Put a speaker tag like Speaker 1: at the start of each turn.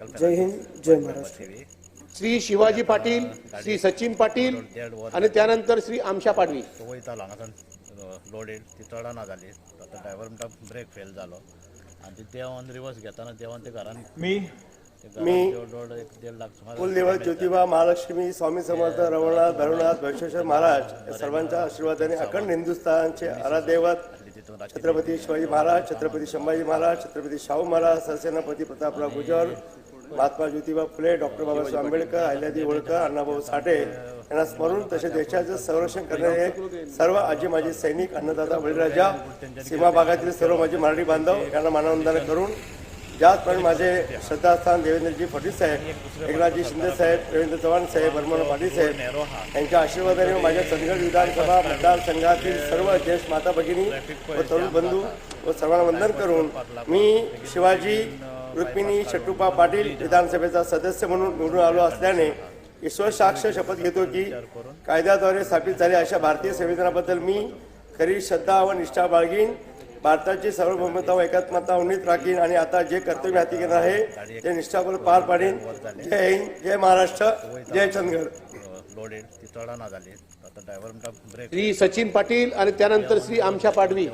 Speaker 1: जय हिंद जय महाराष्ट्र.
Speaker 2: श्री शिवाजी पाटील श्री सचिन पाटील आणि त्यानंतर श्री आमशा पाडवी
Speaker 3: तो वयतालो हांगासान लोडेड ती चडना जाली आतां ड्रायव्हर म्हणटा ब्रेक फेल जालो आनी ती देंवन रिवर्स घेताना देंवन ते घरान
Speaker 4: मी?
Speaker 1: मी. कुलदेवत ज्योतिबा महालक्ष्मी स्वामी समर्थ रमणनाथ भैरवनाथ वैश्वेश्वर महाराज या सर्वांच्या आशीर्वादाने अखंड हिंदुस्थानचे
Speaker 3: रात्री
Speaker 1: छत्रपती शिवाजी महाराज छत्रपती संभाजी महाराज छत्रपती शाहू महाराज सरसेनापती प्रतापराव गुजर महात्मा ज्योतिबा फुले डॉक्टर बाबासाहेब आंबेडकर अहिल्यादी होळकर अण्णाभाऊ साठे यांना स्मरून तसे देशाचं संरक्षण करणारे सर्व आजी माझे सैनिक अन्नदाता बळीराजा सीमा भागातील सर्व माझे मराठी बांधव यांना मानवंदना करून ज्याचप्रमाणे माझे श्रद्धास्थान देवेंद्रजी फडणवीस साहेब एकनाथजी शिंदे साहेब रवींद्र चव्हाण साहेब बर्मन पाटील साहेब यांच्या आशीर्वादाने माझ्या चंदगड विधानसभा मतदारसंघातील सर्व ज्येष्ठ माता भगिनी व तरुण बंधू व सर्वांना वंदन करून मी शिवाजी रुक्मिणी शट्टुपा पाटील विधानसभेचा सदस्य म्हणून निवडून आलो असल्याने ईश्वर साक्ष शपथ घेतो की कायद्याद्वारे स्थापित झालेल्या अशा भारतीय संविधानाबद्दल मी खरी श्रद्धा व निष्ठा बाळगीन. भारताची सार्वभौमता व एकात्मता उन्नीत राखीन आणि आता जे कर्तव्य हाती घेणार आहे ते निष्ठापूर्वक पार पाडीन. जय हिंद जय महाराष्ट्र जय चंदगड.
Speaker 2: श्री सचिन पाटील आणि त्यानंतर श्री आमशा पाडवी.